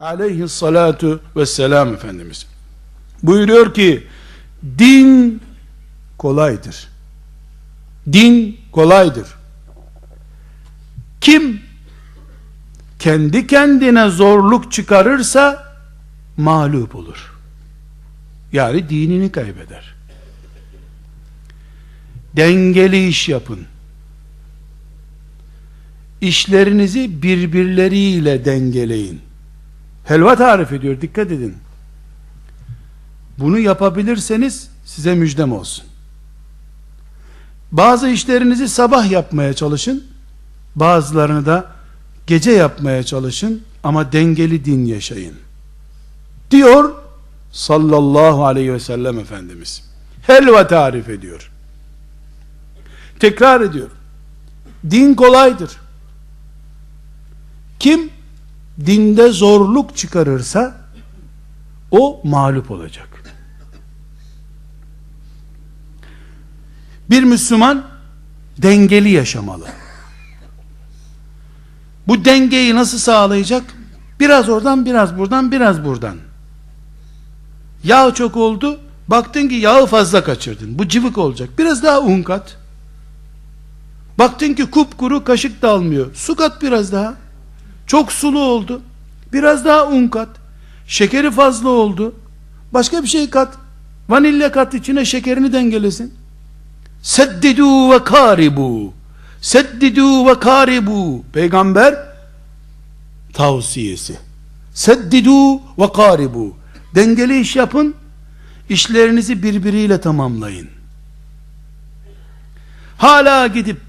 aleyhissalatu vesselam Efendimiz buyuruyor ki din kolaydır. Din kolaydır. Kim kendi kendine zorluk çıkarırsa mağlup olur. Yani dinini kaybeder. Dengeli iş yapın. İşlerinizi birbirleriyle dengeleyin. Helva tarif ediyor dikkat edin. Bunu yapabilirseniz size müjdem olsun. Bazı işlerinizi sabah yapmaya çalışın. Bazılarını da gece yapmaya çalışın ama dengeli din yaşayın. Diyor sallallahu aleyhi ve sellem Efendimiz. Helva tarif ediyor. Tekrar ediyor. Din kolaydır. Kim dinde zorluk çıkarırsa o mağlup olacak. Bir Müslüman dengeli yaşamalı. Bu dengeyi nasıl sağlayacak? Biraz oradan, biraz buradan, biraz buradan. Yağ çok oldu, baktın ki yağı fazla kaçırdın. Bu cıvık olacak. Biraz daha un kat. Baktın ki kupkuru kaşık da almıyor. Su kat biraz daha. Çok sulu oldu. Biraz daha un kat. Şekeri fazla oldu. Başka bir şey kat. Vanilya kat içine şekerini dengelesin. Seddidu ve karibu. Seddidu ve karibu. Peygamber tavsiyesi. Seddidu ve karibu. Dengeli iş yapın. İşlerinizi birbiriyle tamamlayın. Hala gidip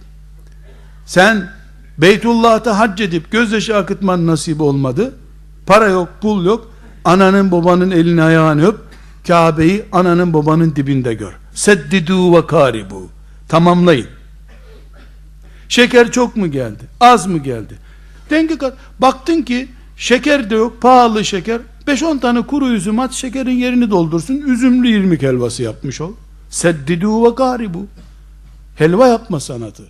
sen Beytullah'ta hac edip gözyaşı akıtman nasip olmadı. Para yok, pul yok. Ananın babanın elini ayağını öp. Kabe'yi ananın babanın dibinde gör. Seddidu ve karibu. Tamamlayın. Şeker çok mu geldi? Az mı geldi? Denge kat. Baktın ki şeker de yok, pahalı şeker. 5-10 tane kuru üzüm at, şekerin yerini doldursun. Üzümlü irmik helvası yapmış ol. Seddidu ve karibu. Helva yapma sanatı.